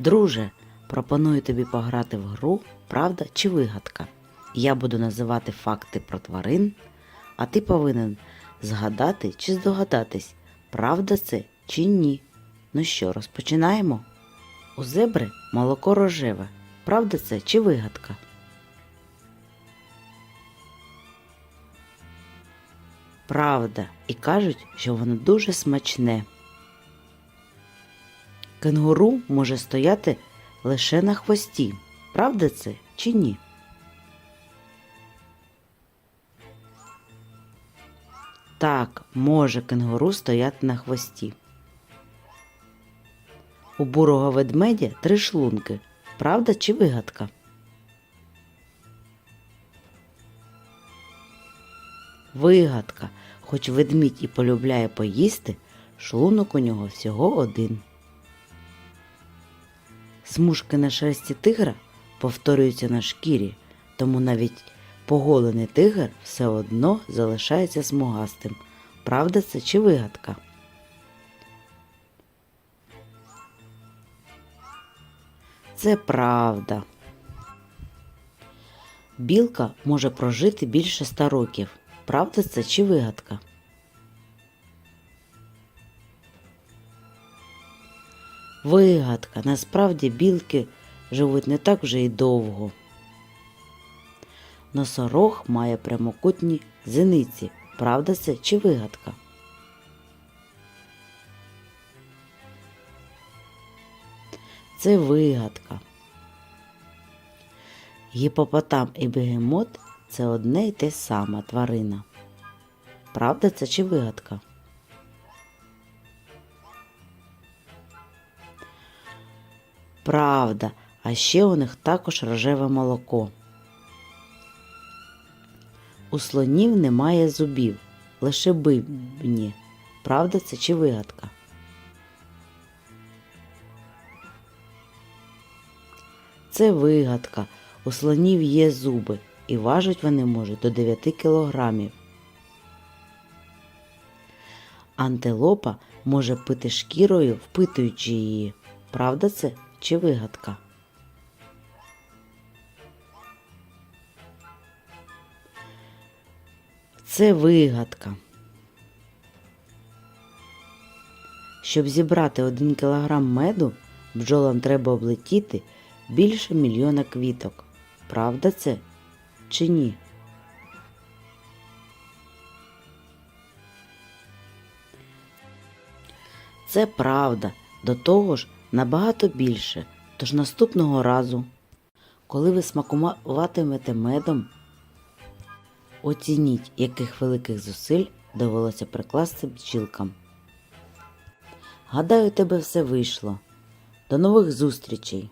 Друже, пропоную тобі пограти в гру Правда чи вигадка. Я буду називати факти про тварин, а ти повинен згадати чи здогадатись, правда це чи ні. Ну що, розпочинаємо? У зебри молоко рожеве. Правда це чи вигадка? Правда, і кажуть, що воно дуже смачне. Кенгуру може стояти лише на хвості. Правда це чи ні? Так, може кенгуру стояти на хвості. У бурого ведмедя три шлунки. Правда чи вигадка? Вигадка. Хоч ведмідь і полюбляє поїсти, шлунок у нього всього один. Смужки на шерсті тигра повторюються на шкірі, тому навіть поголений тигр все одно залишається смугастим. Правда це чи вигадка? Це правда. Білка може прожити більше ста років. Правда це чи вигадка? Вигадка. Насправді білки живуть не так вже й довго. Носорог має прямокутні зениці. Правда це чи вигадка? Це вигадка. Гіпопотам і бегемот це одне й те саме тварина. Правда це чи вигадка? Правда, а ще у них також рожеве молоко. У слонів немає зубів, лише бибні. Правда це чи вигадка? Це вигадка. У слонів є зуби і важать вони можуть до 9 кілограмів. Антилопа може пити шкірою, впитуючи її. Правда це чи вигадка? Це вигадка. Щоб зібрати один кілограм меду, бджолам треба облетіти більше мільйона квіток. Правда це чи ні? Це правда, до того ж набагато більше. Тож наступного разу, коли ви смакуватимете медом, оцініть, яких великих зусиль довелося прикласти бджілкам. Гадаю, тебе все вийшло. До нових зустрічей!